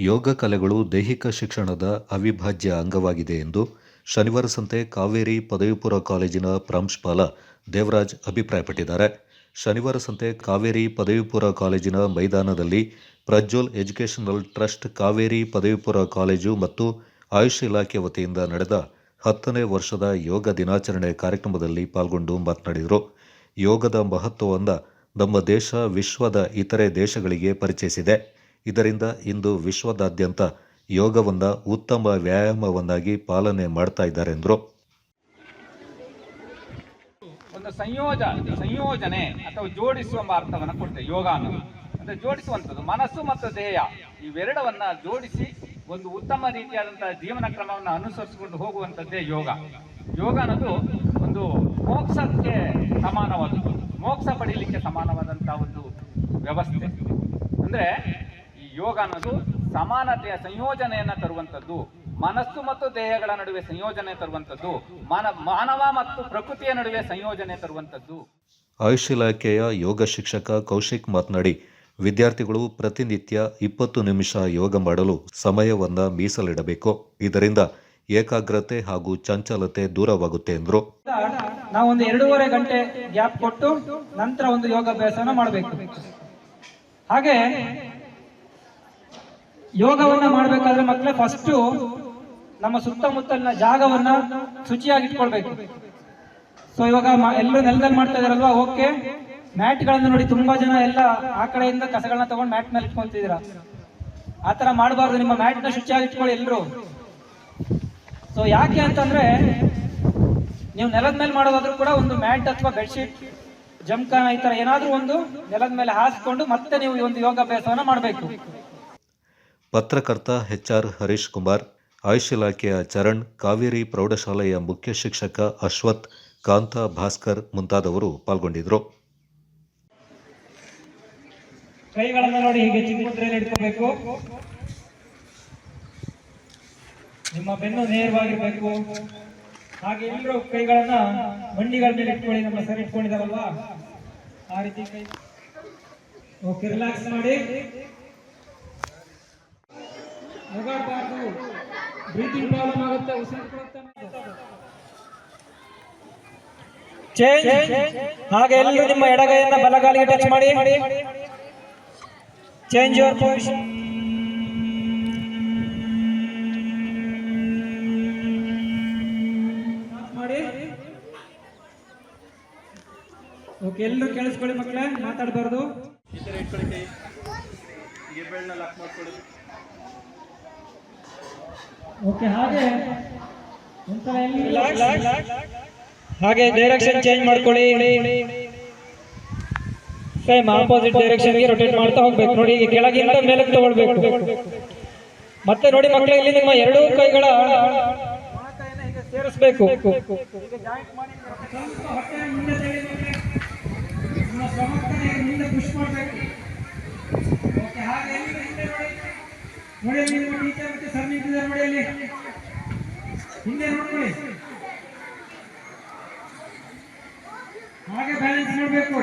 ಯೋಗ ಕಲೆಗಳು ದೈಹಿಕ ಶಿಕ್ಷಣದ ಅವಿಭಾಜ್ಯ ಅಂಗವಾಗಿದೆ ಎಂದು ಶನಿವಾರ ಸಂತೆ ಕಾವೇರಿ ಪದವಿಪೂರ್ವ ಕಾಲೇಜಿನ ಪ್ರಾಂಶುಪಾಲ ದೇವರಾಜ್ ಅಭಿಪ್ರಾಯಪಟ್ಟಿದ್ದಾರೆ. ಶನಿವಾರ ಸಂತೆ ಕಾವೇರಿ ಪದವಿಪೂರ್ವ ಕಾಲೇಜಿನ ಮೈದಾನದಲ್ಲಿ ಪ್ರಜ್ವಲ್ ಎಜುಕೇಷನಲ್ ಟ್ರಸ್ಟ್ ಕಾವೇರಿ ಪದವಿಪೂರ್ವ ಕಾಲೇಜು ಮತ್ತು ಆಯುಷ್ ಇಲಾಖೆ ವತಿಯಿಂದ ನಡೆದ ಹತ್ತನೇ ವರ್ಷದ ಯೋಗ ದಿನಾಚರಣೆ ಕಾರ್ಯಕ್ರಮದಲ್ಲಿ ಪಾಲ್ಗೊಂಡು ಮಾತನಾಡಿದರು. ಯೋಗದ ಮಹತ್ವವನ್ನು ನಮ್ಮ ದೇಶ ವಿಶ್ವದ ಇತರೆ ದೇಶಗಳಿಗೆ ಪರಿಚಯಿಸಿದೆ. ಇದರಿಂದ ಇಂದು ವಿಶ್ವದಾದ್ಯಂತ ಯೋಗವನ್ನು ಉತ್ತಮ ವ್ಯಾಯಾಮವನ್ನಾಗಿ ಪಾಲನೆ ಮಾಡ್ತಾ ಇದ್ದಾರೆ ಎಂದರು ಒಂದು ಸಂಯೋಜ, ಸಂಯೋಜನೆ ಅಥವಾ ಜೋಡಿಸುವ ಅರ್ಥವನ್ನು ಕೊಡ್ತೇವೆ, ಯೋಗ ಅನ್ನೋದು. ಅಂದ್ರೆ ಜೋಡಿಸುವಂಥದ್ದು, ಮನಸ್ಸು ಮತ್ತು ದೇಹ. ಇವೆರಡವನ್ನ ಜೋಡಿಸಿ ಒಂದು ಉತ್ತಮ ರೀತಿಯಾದಂತಹ ಜೀವನ ಕ್ರಮವನ್ನು ಅನುಸರಿಸಿಕೊಂಡು ಹೋಗುವಂಥದ್ದೇ ಯೋಗ. ಯೋಗ ಅನ್ನೋದು ಒಂದು ಮೋಕ್ಷಕ್ಕೆ ಸಮಾನವಾದದ್ದು. ಮೋಕ್ಷ ಪಡೀಲಿಕ್ಕೆ ಸಮಾನವಾದಂತಹ ಒಂದು ವ್ಯವಸ್ಥೆ. ಅಂದ್ರೆ ಯೋಗ ಅನ್ನೋದು ಸಮಾನತೆಯ ಸಂಯೋಜನೆಯನ್ನ ತರುವಂಥದ್ದು ಮನಸ್ಸು ಮತ್ತು ದೇಹಗಳ ನಡುವೆ ಸಂಯೋಜನೆ ತರುವಂಥದ್ದು ಮಾನ ಮಾನವ ಮತ್ತು ಪ್ರಕೃತಿಯ ನಡುವೆ ಸಂಯೋಜನೆ ತರುವಂಥದ್ದು. ಆಯುಷ್ ಇಲಾಖೆಯ ಯೋಗ ಶಿಕ್ಷಕ ಕೌಶಿಕ್ ಮಾತನಾಡಿ ವಿದ್ಯಾರ್ಥಿಗಳು ಪ್ರತಿನಿತ್ಯ ಇಪ್ಪತ್ತು ನಿಮಿಷ ಯೋಗ ಮಾಡಲು ಸಮಯವನ್ನು ಮೀಸಲಿಡಬೇಕು. ಇದರಿಂದ ಏಕಾಗ್ರತೆ ಹಾಗೂ ಚಂಚಲತೆ ದೂರವಾಗುತ್ತೆ ಎಂದರು. ನಾವು ಒಂದು ಎರಡೂವರೆ ಗಂಟೆ ಗ್ಯಾಪ್ ಕೊಟ್ಟು ನಂತರ ಒಂದು ಯೋಗಾಭ್ಯಾಸನ ಮಾಡಬೇಕು. ಹಾಗೆ ಯೋಗವನ್ನ ಮಾಡಬೇಕಾದ್ರೆ ಮಕ್ಕಳೇ ಫಸ್ಟು ನಮ್ಮ ಸುತ್ತಮುತ್ತಲಿನ ಜಾಗವನ್ನ ಶುಚಿಯಾಗಿ ಇಟ್ಕೊಳ್ಬೇಕು ಸೊ ಇವಾಗ ಎಲ್ಲರೂ ನೆಲದಲ್ಲಿ ಮಾಡ್ತಾ ಇದಾರಲ್ವಾ? ಓಕೆ ಮ್ಯಾಟ್ ಗಳನ್ನ ನೋಡಿ ತುಂಬಾ ಜನ ಎಲ್ಲ ಆ ಕಡೆಯಿಂದ ಕಸಗಳನ್ನ ತಗೊಂಡು ಮ್ಯಾಟ್ ಮೇಲೆ ಇಟ್ಕೊಂತಿದೀರ ಆ ತರ ಮಾಡಬಾರ್ದು. ನಿಮ್ಮ ಮ್ಯಾಟ್ನ ಶುಚಿಯಾಗಿ ಇಟ್ಕೊಳ್ಳಿ ಎಲ್ಲರೂ. ಸೊ ಯಾಕೆ ಅಂತಂದ್ರೆ ನೀವು ನೆಲದ ಮೇಲೆ ಮಾಡೋದಾದ್ರೂ ಕೂಡ ಒಂದು ಮ್ಯಾಟ್ ಅಥವಾ ಬೆಡ್ಶೀಟ್ ಜಮ್ಕಾನ ಈ ತರ ಏನಾದ್ರೂ ಒಂದು ನೆಲದ ಮೇಲೆ ಹಾಸಿಕೊಂಡು ಮತ್ತೆ ನೀವು ಈ ಒಂದು ಯೋಗಾಭ್ಯಾಸವನ್ನ ಮಾಡಬೇಕು. ಪತ್ರಕರ್ತ ಎಚ್ ಆರ್ ಹರೀಶ್ ಕುಮಾರ್, ಆಯುಷ್ ಇಲಾಖೆಯ ಚರಣ್, ಕಾವೇರಿ ಪ್ರೌಢಶಾಲೆಯ ಮುಖ್ಯ ಶಿಕ್ಷಕ ಅಶ್ವಥ್, ಕಾಂತ ಭಾಸ್ಕರ್ ಮುಂತಾದವರು ಪಾಲ್ಗೊಂಡಿದ್ದರು. ಕೈಗಳನ್ನ ನೋಡಿ ಹೀಗೆ ನಿಮ್ಮ ಬೆನ್ನು ನೇರವಾಗಿರ್ಬೇಕು. ಹಾಗೆ ಎಲ್ಲರೂ ಕೈಗಳನ್ನ ಮಂಡಿಗಳ ಮೇಲೆ ಇಟ್ಕೊಳ್ಳಿ, ನಮ್ಮ ಸರಿ ಇಟ್ಕೊಂಡಿದಾರಲ್ವಾ ಆ ರೀತಿ ಕೈ ಓಕೆ ರಿಲ್ಯಾಕ್ಸ್ ಮಾಡಿ. ನಗಾಡ್ಬಾರ್ದು ಬ್ರೀತಿಂಗ್ ಪ್ರಾಬ್ಲಮ್ ಆಗುತ್ತೆ ಚೇಂಜ್ ಹಾಗೆ ಎಲ್ಲರೂ ನಿಮ್ಮ ಎಡಗೈಯನ್ನ ಬಲಗಾಲಿಗೆ ಟಚ್ ಮಾಡಿ. ಚೇಂಜ್ ಯುವರ್ ಪೊಸಿಷನ್ ಮಾಡಿ. ಓಕೆ ಎಲ್ಲರೂ ಕೇಳಿಸ್ಕೊಳ್ಳಿ ಮಕ್ಕಳೇ ಮಾತಾಡಬಾರ್ದು. ಓಕೆ ಲಾಕ್ ಒಂದ್ಸಲ ಎಲ್ಲಿ- ಹಾಗೆ. ಡೈರೆಕ್ಷನ್ ಚೇಂಜ್ ಮಾಡ್ಕೊಳ್ಳಿ. ಸೇಮ್ ಆಪೋಸಿಟ್ ಡೈರೆಕ್ಷನ್ಗೆ ರೊಟೇಟ್ ಮಾಡ್ತಾ ಹೋಗ್ಬೇಕು. ನೋಡಿ ಈಗ ಕೆಳಗಿಂದ ಮೇಲಕ್ಕೆ ತಗೊಳ್ಬೇಕು. ಮತ್ತೆ ನೋಡಿ ಮಕ್ಕಳೇ ಇಲ್ಲಿ ನಿಮ್ಮ ಎರಡೂ ಕೈಗಳ ಹೀಗೆ ಸೇರಿಸ್ಬೇಕು. ಓಕೆ, ಹಾಗೆ ನೋಡಿ. ಮತ್ತೆ ಸರ್ ನಿಂತಿದ್ದಾರೆ ನೋಡಿ ಅಲ್ಲಿ. ಹಿಂದೆ ನೋಡಿ ಹಾಗೆ ಬ್ಯಾಲೆನ್ಸ್ ಮಾಡಬೇಕು.